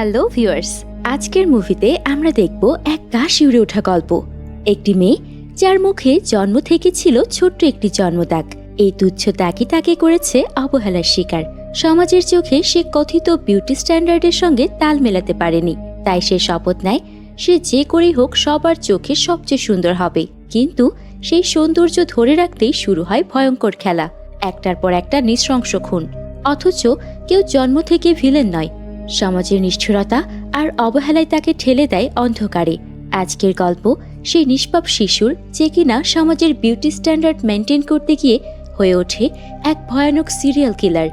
Hello viewers আজকের মুভিতে আমরা দেখব এক গা শিউরে ওঠা গল্প। একটি মেয়ে, যার মুখে জন্ম থেকে ছিল ছোট্ট একটি জন্মদাগ। এই তুচ্ছ দাগই তাকে করেছে অবহেলার শিকার। সমাজের চোখে সে কথিত বিউটি স্ট্যান্ডার্ডের সঙ্গে তাল মেলাতে পারেনি। তাই সে শপথ নেয়, সে যে করেই হোক সবার চোখে সবচেয়ে সুন্দর হবে। কিন্তু সেই সৌন্দর্য ধরে রাখতেই শুরু হয় ভয়ঙ্কর খেলা। একটার পর একটা নৃশংস খুন। অথচ কেউ জন্ম থেকে ভিলেন নয় সমাজের নিষ্ঠুরতা আর অবহেলায় তাকে ঠেলে দেয় অন্ধকারে। আজকের গল্প, সেই নিষ্পাপ শিশুর যে কিনা সমাজের বিউটি স্ট্যান্ডার্ড মেনটেন করতে গিয়ে হয়ে ওঠে এক ভয়ানক সিরিয়াল কিলার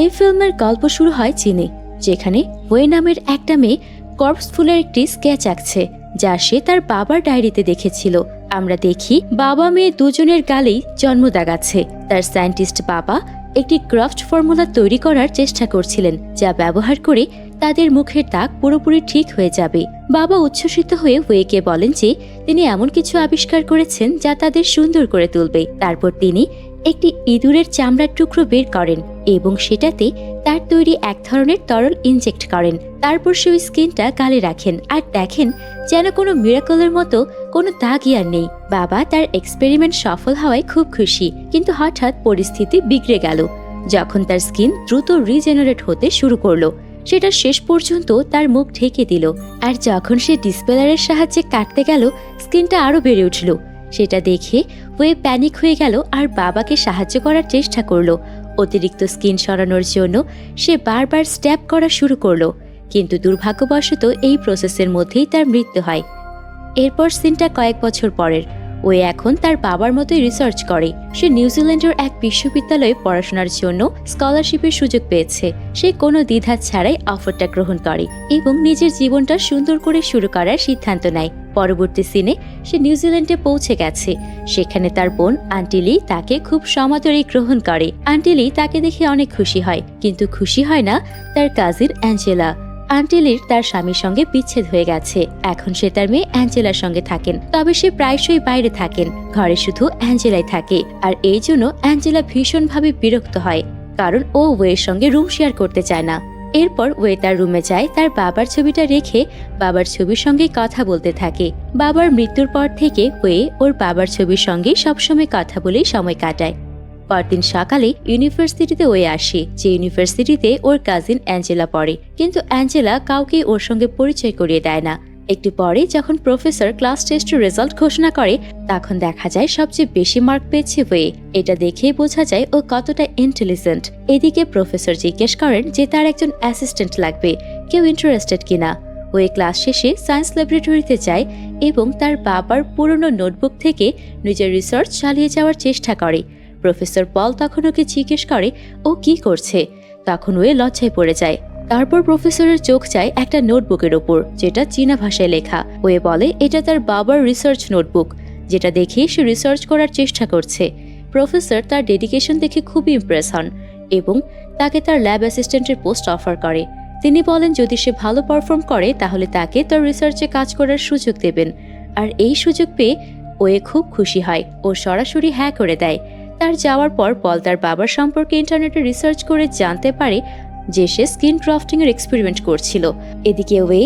এই ফিল্মের গল্প শুরু হয় চীনে, যেখানে ওয়ে নামের একটা মেয়ে কর্পস ফুলের একটি স্কেচ আঁকছে, যা সে তার বাবার ডায়েরিতে দেখেছিল। আমরা দেখি বাবা মেয়ে দুজনের গালেই জন্ম দাগাচ্ছে। তার সায়েন্টিস্ট বাবা একটি ক্রাফট ফর্মুলা তৈরি করার চেষ্টা করছিলেন, যা ব্যবহার করে তাদের মুখের দাগ পুরোপুরি ঠিক হয়ে যাবে। বাবা উচ্ছ্বসিত হয়ে ওয়েকে বলেন যে, তিনি এমন কিছু আবিষ্কার করেছেন যা তাদের সুন্দর করে তুলবে। তারপর তিনি একটি ইঁদুরের চামড়ার টুকরো বের করেন। এবং সেটাতে তার তৈরি এক ধরনের তরল ইনজেক্ট করেন। তারপর সে ওই স্কিনটা গালে রাখেন আর দেখেন যেন কোনো মিরাকলের মতো কোনো দাগই আর নেই। বাবা তার এক্সপেরিমেন্ট সফল হওয়ায় খুব খুশি, কিন্তু হঠাৎ পরিস্থিতি বিগড়ে গেল। যখন তার স্কিন দ্রুত রিজেনারেট হতে শুরু করল, সেটা শেষ পর্যন্ত তার মুখ ঢেকে দিল আর যখন সে ডিসপেলারের সাহায্যে কাটতে গেল, স্কিনটা আরও বেড়ে উঠল। সেটা দেখে ওয়ে প্যানিক হয়ে গেল আর বাবাকে সাহায্য করার চেষ্টা করল। অতিরিক্ত স্কিন সরানোর জন্য সে বারবার স্ট্যাপ করা শুরু করল, কিন্তু দুর্ভাগ্যবশত এই প্রসেসের মধ্যেই তার মৃত্যু হয়। এরপর সিনটা কয়েক বছর পরের। ও এখন তার বাবার মতোই রিসার্চ করে। সে নিউজিল্যান্ডের এক বিশ্ববিদ্যালয়ে পড়াশোনার জন্য স্কলারশিপের সুযোগ পেয়েছে। সে কোনো দ্বিধা ছাড়াই অফারটা গ্রহণ করে এবং নিজের জীবনটা সুন্দর করে শুরু করার সিদ্ধান্ত নেয়। পরবর্তী সিনে সে নিউজিল্যান্ডে পৌঁছে গেছে। সেখানে তার বোন আন্টিলি তাকে খুব সমাদরে গ্রহণ করে। আন্টিলি তাকে দেখে অনেক খুশি হয়, কিন্তু খুশি হয় না তার কাজিন অ্যাঞ্জেলা। আন্টিলির তার স্বামীর সঙ্গে বিচ্ছেদ হয়ে গেছে। এখন সে তার মেয়ে অ্যাঞ্জেলার সঙ্গে থাকেন। তবে সে প্রায়শই বাইরে থাকেন। ঘরে শুধু অ্যাঞ্জেলাই থাকে। আর এই জন্য অ্যাঞ্জেলা ভীষণভাবে বিরক্ত হয়। কারণ ও ওয়ের সঙ্গে রুম শেয়ার করতে চায় না। এরপর ওয়ে তার রুমে যায়, তার বাবার ছবিটা রেখে বাবার ছবির সঙ্গে কথা বলতে থাকে। বাবার মৃত্যুর পর থেকে ওয়ে ওর বাবার ছবির সঙ্গে সবসময় কথা বলেই সময় কাটায়। পরদিন সকালে ইউনিভার্সিটিতে ওয়ে আসে, যে ইউনিভার্সিটিতে ওর কাজিন অ্যাঞ্জেলা পড়ে। কিন্তু অ্যাঞ্জেলা কাউকে ওর সঙ্গে পরিচয় করিয়ে দেয় না। একটু পরে যখন প্রফেসর ক্লাস টেস্টের রেজাল্ট ঘোষণা করে, তখন দেখা যায় সবচেয়ে বেশি মার্ক পেয়েছে ওয়ে। এটা দেখেই বোঝা যায় ও কতটা ইন্টেলিজেন্ট এদিকে প্রফেসর জিজ্ঞেস করেন যে তার একজন অ্যাসিস্ট্যান্ট লাগবে। কেউ ইন্টারেস্টেড কিনা? ওয়ে ক্লাস শেষে সায়েন্স ল্যাবরেটরিতে যায় এবং তার বাবার পুরনো নোটবুক থেকে নিজের রিসার্চ চালিয়ে যাওয়ার চেষ্টা করে। প্রফেসর পল তখন ওকে জিজ্ঞেস করে, ও কি করছে? তখন ওয়ে লজ্জায় পড়ে যায়। তারপর প্রফেসরের চোখ যায় একটা নোটবুকের ওপর, যেটা চীনা ভাষায় লেখা। ওয়ে বলে, এটা তার বাবার রিসার্চ নোটবুক, যেটা দেখে সে রিসার্চ করার চেষ্টা করছে। প্রফেসর তার ডেডিকেশন দেখে খুবই ইমপ্রেস হন এবং তাকে তার ল্যাব অ্যাসিস্ট্যান্টের পোস্ট অফার করে। তিনি বলেন, যদি সে ভালো পারফর্ম করে, তাহলে তাকে তার রিসার্চে কাজ করার সুযোগ দেবেন। আর এই সুযোগ পেয়ে ওয়ে খুব খুশি হয়। ও সরাসরি হ্যাঁ করে দেয়। তার যাওয়ার পর পল তার বাবার সম্পর্কে ইন্টারনেটে রিসার্চ করে জানতে পারে যে সে স্কিন ক্রাফটিং এর এক্সপেরিমেন্ট করছিল। এদিকে ওয়ে,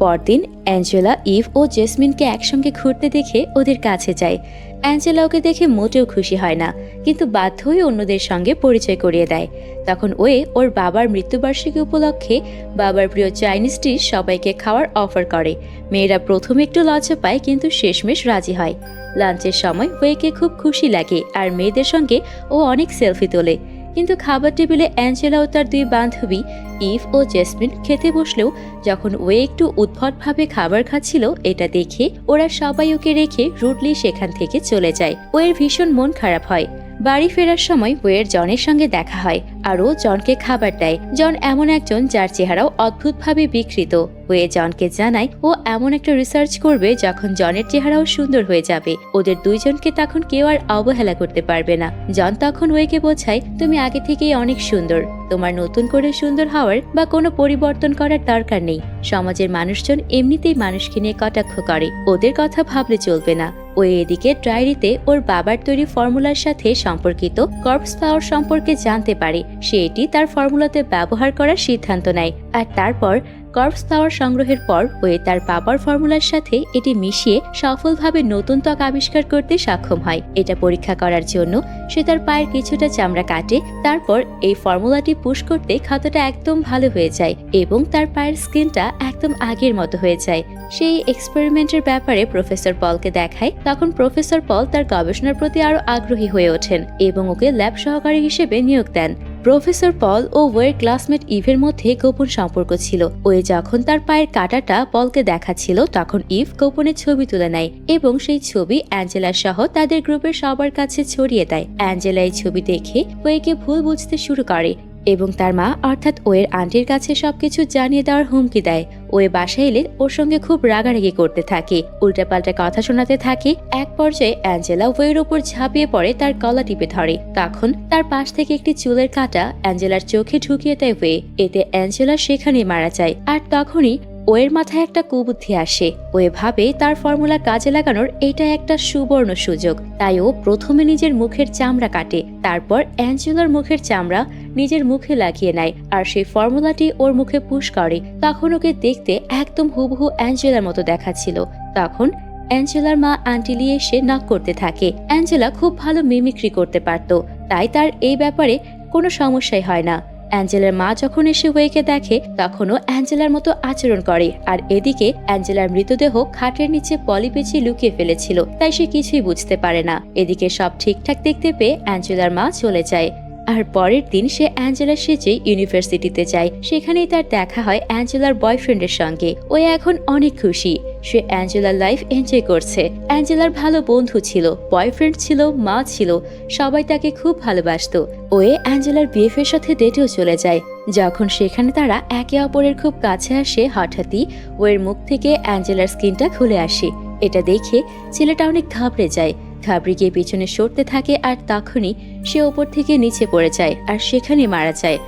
পরদিন অ্যাঞ্জেলা, ইভ ও জেসমিনকে একসঙ্গে ঘুরতে দেখে ওদের কাছে যায়। অ্যাঞ্জেলা ওকে দেখে মোটেও খুশি হয় না, কিন্তু বাধ্য হয়ে অন্যদের সঙ্গে পরিচয় করিয়ে দেয়। তখন ওয়ে ওর বাবার মৃত্যুবার্ষিকী উপলক্ষে বাবার প্রিয় চাইনিজ ডিশ সবাইকে খাওয়ার অফার করে। মেয়েরা প্রথমে একটু লজ্জা পায়, কিন্তু শেষমেশ রাজি হয়। লাঞ্চের সময় ওয়েকে খুব খুশি লাগে, আর মেয়েদের সঙ্গে ও অনেক সেলফি তোলে। কিন্তু খাবার টেবিলে অ্যাঞ্জেলা ও তার দুই বান্ধবী ইভ ও জেসমিন খেতে বসলেও যখন ওয়ে একটু উদ্ভটভাবে খাবার খাচ্ছিল এটা দেখে ওরা সবাই ওকে রেখে রুটলি সেখান থেকে চলে যায়। ওয়ের ভীষণ মন খারাপ হয়। বাড়ি ফেরার সময় ওয়ের জনের সঙ্গে দেখা হয় আর ও জনকে খাবার দেয়। জন এমন একজন যার চেহারাও অদ্ভুতভাবে বিকৃত। ওয়ে জনকে জানায়, ও এমন একটা রিসার্চ করবে যখন জনের চেহারাও সুন্দর হয়ে যাবে। ওদের দুইজনকে তখন কেউ আর অবহেলা করতে পারবে না। জন তখন ওয়েকে বোঝায়, তুমি আগে থেকেই অনেক সুন্দর। তোমার নতুন করে সুন্দর হওয়ার বা কোনো পরিবর্তন করার দরকার নেই। সমাজের মানুষজন এমনিতেই মানুষকে নিয়ে কটাক্ষ করে। ওদের কথা ভাবলে চলবে না। ও এদিকে ডায়েরিতে ওর বাবার তৈরি ফর্মুলার সাথে সম্পর্কিত কর্পস পাওয়ার সম্পর্কে জানতে পারে। সে এটি তার ফর্মুলাতে ব্যবহার করার সিদ্ধান্ত নেয়। আর তারপর কর্পস ফ্লাওয়ার সংগ্রহের পর ওয়ে তার বাবার ফর্মুলার সাথে এটি মিশিয়ে সফলভাবে নতুন ত্বক আবিষ্কার করতে সক্ষম হয়। এটা পরীক্ষা করার জন্য সে তার পায়ের কিছুটা চামড়া কাটে, তারপর এই ফর্মুলাটি পুশ করতে ক্ষতটা একদম ভালো হয়ে যায় এবং তার পায়ের স্কিনটা একদম আগের মতো হয়ে যায়। সেই এক্সপেরিমেন্টের ব্যাপারে প্রফেসর পলকে দেখায়, তখন প্রফেসর পল তার গবেষণার প্রতি আরও আগ্রহী হয়ে ওঠেন এবং ওকে ল্যাব সহকারী হিসেবে নিয়োগ দেন। প্রফেসর পল ও ওয়ের ক্লাসমেট ইভের মধ্যে গোপন সম্পর্ক ছিল। ওয়ে যখন তার পায়ের কাটাটা পলকে দেখাচ্ছিল, তখন ইভ গোপনে ছবি তুলে নেয় এবং সেই ছবি অ্যাঞ্জেলা সহ তাদের গ্রুপের সবার কাছে ছড়িয়ে দেয়। অ্যাঞ্জেলা এই ছবি দেখে ওয়েকে ভুল বুঝতে শুরু করে। এবং তার মা, অর্থাৎ ওয়ের আন্টির কাছে সবকিছু জানিয়ে দেওয়ার হুমকি দেয়। ওয়ে বাসায় এলে ওর সঙ্গে খুব রাগারাগি করতে থাকে। উল্টাপাল্টা কথা শোনাতে থাকে। এক পর্যায়ে অ্যাঞ্জেলা ওয়ের ওপর ঝাঁপিয়ে পড়ে, তার গলা টিপে ধরে। তখন তার পাশ থেকে একটি চুলের কাঁটা অ্যাঞ্জেলার চোখে ঢুকিয়ে দেয় ওয়ে। এতে অ্যাঞ্জেলা সেখানেই মারা যায়। আর তখনই ওয়ের মাথায় একটা কুবুদ্ধি আসে। ওয়ে ভাবে তার ফর্মুলা কাজে লাগানোর এটা একটা সুবর্ণ সুযোগ। তাই ও প্রথমে নিজের মুখের চামড়া কাটে। তারপর অ্যাঞ্জেলার মুখের চামড়া নিজের মুখে লাগিয়ে নেয়। আর সেই ফর্মুলাটি ওর মুখে পুশ করে, তখন ওকে দেখতে একদম হুবহু অ্যাঞ্জেলার মতো দেখাচ্ছিল। তখন অ্যাঞ্জেলার মা আন্টিলি এসে নক করতে থাকে। অ্যাঞ্জেলা খুব ভালো মিমিক্রি করতে পারত, তাই তার এই ব্যাপারে কোনো সমস্যাই হয় না। অ্যাঞ্জেলার মা যখন এসে ওয়েকে দেখে, তখনও অ্যাঞ্জেলার মতো আচরণ করে। আর এদিকে অ্যাঞ্জেলার মৃতদেহ খাটের নিচে পলি লুকিয়ে ফেলেছিল, তাই সে কিছুই বুঝতে পারে না। এদিকে সব ঠিকঠাক দেখতে পেয়ে অ্যাঞ্জেলার মা চলে যায়। আর পরের দিন সে অ্যাঞ্জেলা সেজে ইউনিভার্সিটিতে যায়। সেখানেই তার দেখা হয় অ্যাঞ্জেলার বয়ফ্রেন্ডের সঙ্গে। ও এখন অনেক খুশি। সে অ্যাঞ্জেলার লাইফ এনজয় করছে। অ্যাঞ্জেলার ভালো বন্ধু ছিল বয়ফ্রেন্ড ছিল, মা ছিল, সবাই তাকে খুব ভালোবাসতো। ওয়ে অ্যাঞ্জেলার বিএফের সাথে ডেটেও চলে যায়। যখন সেখানে তারা একে অপরের খুব কাছে আসে, হঠাৎই ওয়ের মুখ থেকে অ্যাঞ্জেলার স্কিনটা খুলে আসে। এটা দেখে ছেলেটা অনেক ঘাবড়ে যায়। ঘাবড়ে গিয়ে পিছনে সরতে থাকে আর তখনই সে ওপর থেকে নিচে পড়ে যায় আর সেখানে মারা যায়।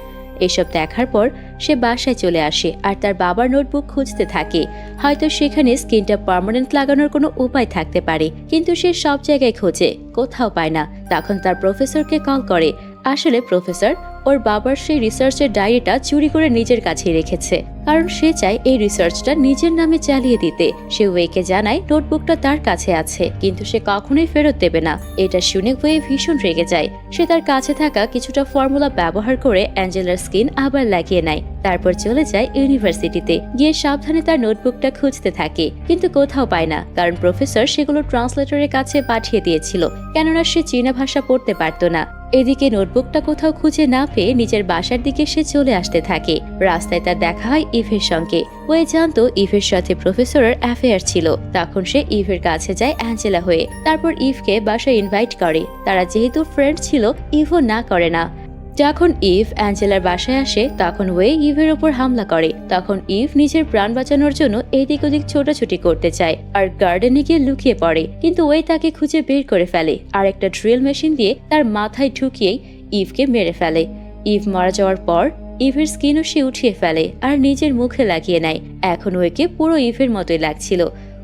এসব দেখার পর সে বাসায় চলে আসে আর তার বাবার নোটবুক খুঁজতে থাকে। হয়তো সেখানে স্কিনটা পার্মানেন্ট লাগানোর কোনো উপায় থাকতে পারে, কিন্তু সে সব জায়গায় খোঁজে, কোথাও পায় না। তখন তার প্রফেসরকে কল করে, আসলে প্রফেসর ওর বাবার সেই রিসার্চের ডায়েরিটা চুরি করে নিজের কাছে রেখেছে। কারণ সে চায় এই রিসার্চটা নিজের নামে চালিয়ে দিতে। সে ওয়েকে জানায় নোটবুকটা তার কাছে আছে, কিন্তু সে কখনোই ফেরত দেবে না। এটা শুনে ওয়ে ভীষণ রেগে যায়। সে তার কাছে থাকা কিছুটা ফর্মুলা ব্যবহার করে অ্যাঞ্জেলার স্কিন আবার লাগিয়ে নেয়। তারপর চলে যায় ইউনিভার্সিটিতে গিয়ে সাবধানে তার নোটবুকটা খুঁজতে থাকে, কিন্তু কোথাও পায় না। কারণ প্রফেসর সেগুলো ট্রান্সলেটরের কাছে পাঠিয়ে দিয়েছিল। কেননা সে চীনা ভাষা পড়তে পারতো না। এদিকে নোটবুকটা কোথাও খুঁজে না পেয়ে নিজের বাসার দিকে সে চলে আসতে থাকে। রাস্তায় তার দেখা হয় ইভের সঙ্গে। ওয়ে জানতো ইভের সাথে প্রফেসরের অ্যাফেয়ার ছিল। তখন সে ইভের কাছে যায় অ্যাঞ্জেলা হয়ে। তারপর ইভকে বাসায় ইনভাইট করে। তারা যেহেতু ফ্রেন্ড ছিল, ইভও না করে না। যখন ইভ অ্যাঞ্জেলার বাসায় আসে, তখন ওয়ে ইভের উপর হামলা করে। তখন ইভ নিজের প্রাণ বাঁচানোর জন্য এদিক ওদিক ছোটাছুটি করতে চায় আর গার্ডেনে গিয়ে লুকিয়ে পড়ে। কিন্তু ওয়ে তাকে খুঁজে বের করে ফেলে আর একটা ড্রিল মেশিন দিয়ে তার মাথায় ঢুকিয়েই ইভকে মেরে ফেলে। ইভ মারা যাওয়ার পর ইভের স্কিনও সে উঠিয়ে ফেলে আর নিজের মুখে লাগিয়ে নেয়। এখন ওয়েকে পুরো ইভের মতোই লাগছিল।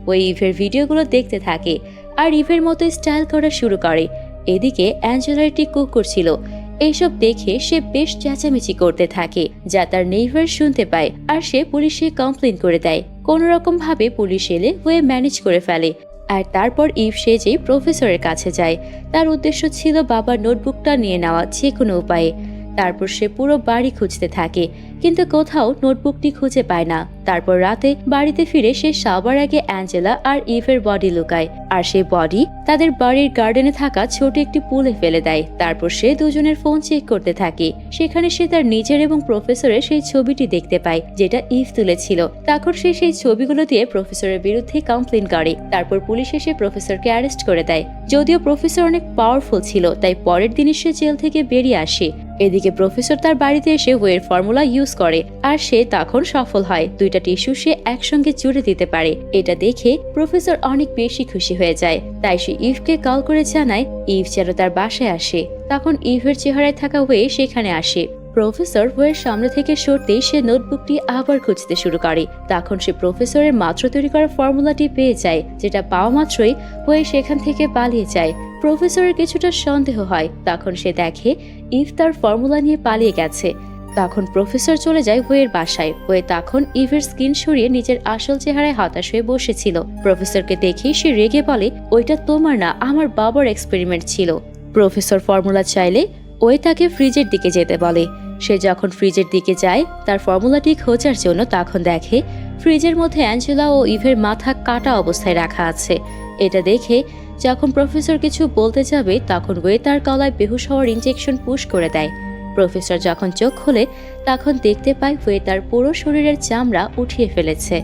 ওই ইভের ভিডিওগুলো দেখতে থাকে আর ইভের মতো স্টাইল করা শুরু করে। এদিকে অ্যাঞ্জেলার একটি কুকুর ছিল। এইসব দেখে সে বেশ চেঁচামেচি করতে থাকে, যা তার নেইভার শুনতে পায় আর সে পুলিশে কমপ্লেন করে দেয়। কোনো রকম ভাবে পুলিশ এলে হয়ে ম্যানেজ করে ফেলে। আর তারপর ইভ সেজে প্রফেসরের কাছে যায়, তার উদ্দেশ্য ছিল বাবার নোটবুকটা নিয়ে নেওয়া যে কোনো উপায়ে। তারপর সে পুরো বাড়ি খুঁজতে থাকে, কিন্তু কোথাও নোটবুকটি খুঁজে পায় না। তারপর রাতে বাড়িতে ফিরে সে সবার আগে অ্যাঞ্জেলা আর ইভের বডি লুকায়, আর সে বডি তাদের বাড়ির গার্ডেনে থাকা ছোট একটি পুলে ফেলে দেয়। তারপর সে দুজনের ফোন চেক করতে থাকে। সেখানে সে তার নিজের এবং প্রফেসরের সেই ছবিটি দেখতে পায়, যেটা ইভ তুলেছিল। তারপর সে সেই ছবিগুলো দিয়ে প্রফেসরের বিরুদ্ধে কমপ্লেন করে। তারপর পুলিশ এসে প্রফেসরকে অ্যারেস্ট করে দেয়। যদিও প্রফেসর অনেক পাওয়ারফুল ছিল, তাই পরের দিনই সে জেল থেকে বেরিয়ে আসে। এদিকে প্রফেসর তার বাড়িতে এসে ওয়ের ফর্মুলা ইউজ করে, আর সে তখন সফল হয়। দুইটা টিস্যু সে একসঙ্গে জুড়ে দিতে পারে। এটা দেখে প্রফেসর অনেক বেশি খুশি হয়ে যায়। তাই সে ইফকে কল করে জানায়, ইভ যেন তার বাসায় আসে। তখন ইভের চেহারায় থাকা হয়ে সেখানে আসে। প্রফেসর ওয়ের সামনে থেকে সরতেই সে নোটবুকটি আবার খুঁজতে শুরু করে। তখন সে প্রফেসরের মাত্র তৈরি করা ফর্মুলাটি পেয়ে যায়, যেটা পাওয়া মাত্রই ওয়ে সেখান থেকে পালিয়ে যায়। প্রফেসরের কিছুটা সন্দেহ হয়, তখন সে দেখে ইভ তার ফর্মুলা নিয়ে পালিয়ে গেছে। তখন প্রফেসর চলে যায় ওয়ের বাসায়। ওয়ে তখন ইভের স্কিন সরিয়ে নিজের আসল চেহারায় হতাশ হয়ে বসেছিল। প্রফেসরকে দেখেই সে রেগে বলে, ওইটা তোমার না, আমার বাবার এক্সপেরিমেন্ট ছিল। প্রফেসর ফর্মুলা চাইলে ওই তাকে ফ্রিজের দিকে যেতে বলে। সে যখন ফ্রিজের দিকে যায়, তার ফর্মুলাটি খোঁজার জন্য তখন দেখে ফ্রিজের মধ্যে অ্যাঞ্জেলা ও ইভের মাথা কাটা অবস্থায় রাখা আছে। এটা দেখে যখন প্রফেসর কিছু বলতে যাবে, তখন ওয়ে তার গলায় বেহুশ হওয়ার ইঞ্জেকশন পুশ করে দেয়। প্রফেসর যখন চোখ খোলে, তখন দেখতে পায় ওয়ে তার পুরো শরীরের চামড়া উঠিয়ে ফেলেছে।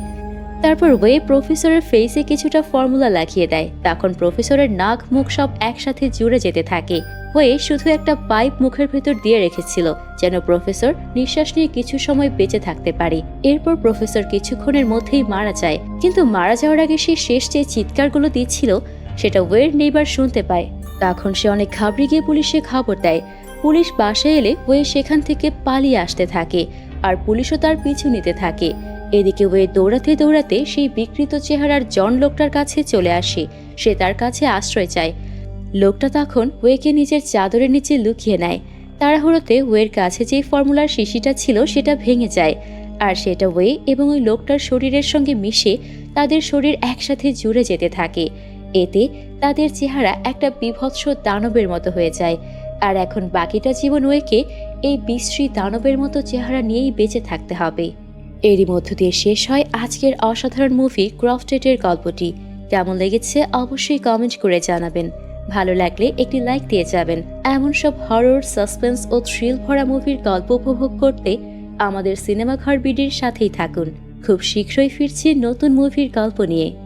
তারপর ওয়ে প্রফেসরের ফেসে কিছুটা ফর্মুলা লাগিয়ে দেয়। তখন প্রফেসরের নাক মুখ সব একসাথে জুড়ে যেতে থাকে। ওয়ে শুধু একটা পাইপ মুখের ভেতর দিয়ে রেখেছিল, যেন প্রফেসর নিঃশ্বাস নিয়ে কিছু সময় বেঁচে থাকতে পারে। এরপর প্রফেসর কিছুক্ষণের মধ্যেই মারা যায়, কিন্তু মারা যাওয়ার আগে সে শেষ যে চিৎকারগুলো দিচ্ছিল, সেটা ওয়ের নেইবার শুনতে পায়। তখন সে অনেক ঘাবড়ে গিয়ে পুলিশে খবর দেয়। পুলিশ বাসায় এলে ওয়ে সেখান থেকে পালিয়ে আসতে থাকে, আর পুলিশও তার পিছু নিতে থাকে। এদিকে ওয়ে দৌড়াতে দৌড়াতে সেই বিকৃত চেহারার জন লোকটার কাছে চলে আসে। সে তার কাছে আশ্রয় চায়। লোকটা তখন ওয়েকে নিজের চাদরের নিচে লুকিয়ে নেয়। তাড়াহুড়োতে ওয়ের কাছে যে ফর্মুলার শিশিটা ছিল সেটা ভেঙে যায়। আর সেটা ওয়ে এবং ওই লোকটার শরীরের সঙ্গে মিশে তাদের শরীর একসাথে জুড়ে যেতে থাকে। এতে তাদের চেহারা একটা বিভৎস দানবের মতো হয়ে যায়। আর এখন বাকিটা জীবন ওয়েকে এই বিশ্রী দানবের মতো চেহারা নিয়েই বেঁচে থাকতে হবে। এরই মধ্য দিয়ে শেষ হয় আজকের অসাধারণ মুভি ক্রফটেটের গল্পটি। কেমন লেগেছে অবশ্যই কমেন্ট করে জানাবেন। ভালো লাগলে একটি লাইক দিয়ে যাবেন। এমন সব হরর সাসপেন্স ও থ্রিল ভরা মুভির গল্প উপভোগ করতে আমাদের সিনেমাঘর বিডির সাথেই থাকুন। খুব শীঘ্রই ফিরছি নতুন মুভির গল্প নিয়ে।